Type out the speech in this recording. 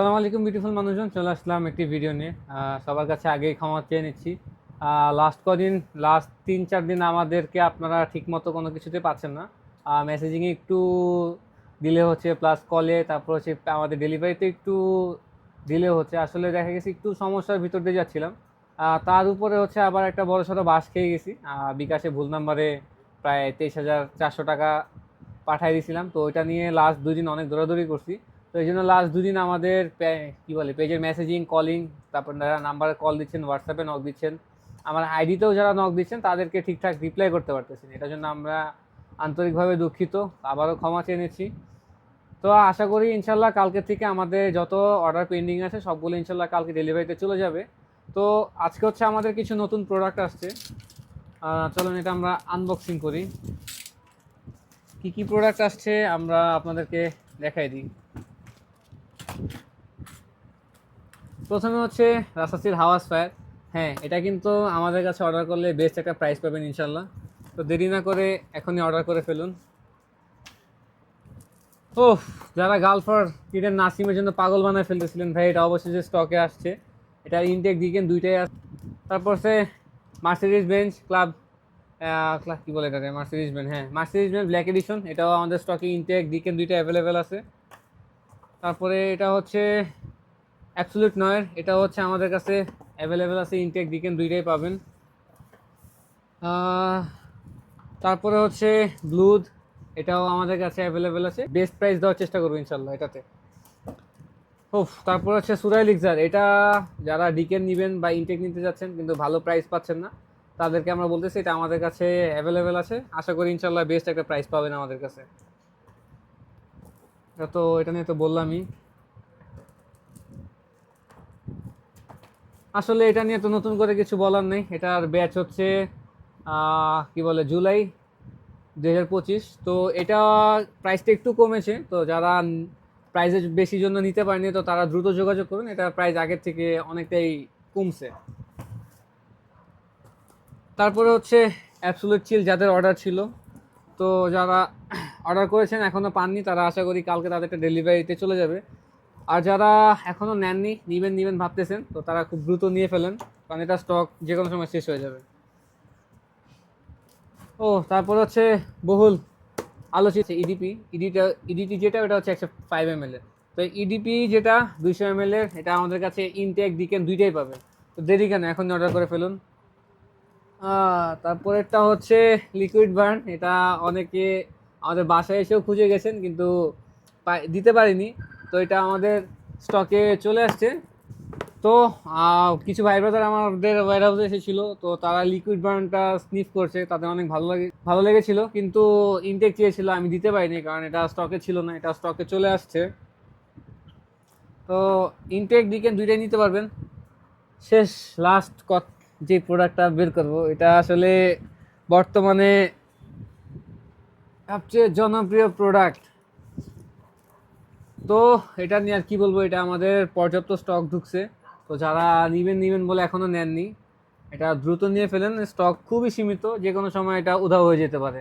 আসসালামু আলাইকুম বিউটিফুল মানুষজন, চলে আসলাম একটি ভিডিও নিয়ে। সবার কাছে আগেই ক্ষমা চেয়ে নিচ্ছি। লাস্ট কদিন লাস্ট তিন, চার দিন আমাদেরকে আপনারা ঠিকমতো কোনো কিছুতে পাচ্ছেন না। মেসেজিংয়ে একটু ডিলে হচ্ছে প্লাস কলে তারপর হচ্ছে আমাদের ডেলিভারিতে একটু ডিলে হচ্ছে। আসলে দেখা গেছে একটু সমস্যার ভিতর দিয়ে যাচ্ছিলাম। তার উপরে হচ্ছে আবার একটা বড় সড়ো বাস খেয়ে গেছি। বিকাশে ভুল নাম্বারে প্রায় তেইশ হাজার চারশো টাকা পাঠিয়ে দিয়েছিলাম। তো ওইটা নিয়ে লাস্ট দুই দিন অনেক দৌড়াদৌড়ি করছি। তো এই জন্য লাস্ট দুদিন আমাদের কি বলে পেজের মেসেজিং কলিং তারপর যারা নাম্বারে কল দিচ্ছেন হোয়াটসঅ্যাপে নক দিচ্ছেন, আমার আইডিতেও যারা নক দিচ্ছেন, তাদেরকে ঠিকঠাক রিপ্লাই করতে পারতেছি এটার জন্য আমরা আন্তরিকভাবে দুঃখিত, আবারও ক্ষমা চেয়ে নিচ্ছি। তো আশা করি ইনশাল্লাহ কালকে থেকে আমাদের যত অর্ডার পেন্ডিং আছে, সবগুলো ইনশাল্লাহ কালকে ডেলিভারিতে চলে যাবে। তো আজকে হচ্ছে আমাদের কিছু নতুন প্রোডাক্ট আসছে। চলুন এটা আমরা আনবক্সিং করি। কি কি প্রোডাক্ট আসছে, আমরা আপনাদেরকে দেখাই দিই। প্রথমে হচ্ছে রাসাসির হাওয়াস ফায়ার হ্যাঁ এটা কিন্তু আমাদের কাছে অর্ডার করলে বেস্ট একটা প্রাইস পাবেন ইনশাল্লাহ তো দেরি না করে এখনই অর্ডার করে ফেলুন। ও যারা গালফার কিটের নাসিমের জন্য পাগল বানায় ফেলতেছিলেন, ভাই, এটা অবশ্যই যে স্টকে আসছে। এটা ইনটেক দিকেন, দুইটাই আছে তারপর সে মার্সিডিজ বেঞ্চ ক্লাব ক্লাব কী বলে এটাকে? মার্সিডিজ বেঞ্চ হ্যাঁ মার্সিডিজ বেঞ্চ ব্ল্যাক এডিশন এটাও আমাদের স্টকে ইনটেক দিকেন, দুইটা অ্যাভেলেবেল আছে। তারপরে এটা হচ্ছে অ্যাবসলিউট নয়ের। এটা হচ্ছে আমাদের কাছে অ্যাভেলেবেল আছে ইনটেক ডিকেন দুইটাই পাবেন। তারপরে হচ্ছে ব্লুদ এটাও আমাদের কাছে অ্যাভেলেবেল আছে। বেস্ট প্রাইস দেওয়ার চেষ্টা করব ইনশাল্লাহ এটাতে। ওফ তারপর হচ্ছে সুরাই লিক্সার এটা যারা ডিকেন নেবেন বা ইনটেক নিতে যাচ্ছেন, কিন্তু ভালো প্রাইস পাচ্ছেন না, তাদেরকে আমরা বলতেছি এটা আমাদের কাছে অ্যাভেলেবেল আছে। আশা করি ইনশাল্লাহ বেস্ট একটা প্রাইস পাবেন আমাদের কাছে। তো এটা নিয়ে তো বললামই। আসলে এটা নিয়ে তো নতুন করে কিছু বলার নেই। এটার ব্যাচ হচ্ছে কি বলে, জুলাই দু হাজার পঁচিশ। তো এটা প্রাইসটা একটু কমেছে। তো যারা প্রাইসের বেশি জন্য নিতে পারেনি, তো তারা দ্রুত যোগাযোগ করুন। এটা প্রাইস আগের থেকে অনেকটাই কমছে। তারপরে হচ্ছে অ্যাবসুলেট চিল যাদের অর্ডার ছিল। তো যারা অর্ডার করেছেন এখনও পাননি, তারা আশা করি কালকে তাদেরটা ডেলিভারিতে চলে যাবে। আর যারা এখনও নেননি, নিবেন নিবেন ভাবতেছেন, তো তারা খুব দ্রুত নিয়ে ফেলেন, কারণ এটা স্টক যে কোনো সময় শেষ হয়ে যাবে। ও, তারপর হচ্ছে বহুল আলোচিত ইডিপি ইডিটা ইডিটি যেটা, ওটা হচ্ছে একশো ফাইভ এম এল এর। তো ইডিপি যেটা দুইশো এম এল এর, এটা আমাদের কাছে ইনটেক দিকেন দুইটাই পাবে। তো দেরি কেন এখন অর্ডার করে ফেলুন। তারপরেরটা হচ্ছে লিকুইড বার্ন এটা অনেকে আমাদের বাসায় এসেও খুঁজে গেছেন, কিন্তু দিতে পারিনি। তো এটা আমাদের স্টকে চলে আসছে। তো কিছু ভাই ব্রাদার আমাদের ওয়ার হাউসে এসেছিল। তো তারা লিকুইড বার্নটা স্নিফ করছে তাদের অনেক ভালো লাগে, ভালো লেগেছিল। কিন্তু ইনটেক চেয়েছিল, আমি দিতে পারিনি, কারণ এটা স্টকে ছিল না, এটা স্টকে চলে আসছে। তো ইনটেক ডিকেন দুইটাই নিতে পারবেন। শেষ লাস্ট কত যে প্রোডাক্টটা বের করব, এটা আসলে বর্তমানে সবচেয়ে জনপ্রিয় প্রোডাক্ট তো এটা নিয়ে আর কি বলব, এটা আমাদের পর্যাপ্ত স্টক ঢুকছে। তো যারা নিবেন নিবেন বলে এখনও নেননি, এটা দ্রুত নিয়ে ফেলেন। স্টক খুবই সীমিত যে কোনো সময় এটা উধাও হয়ে যেতে পারে।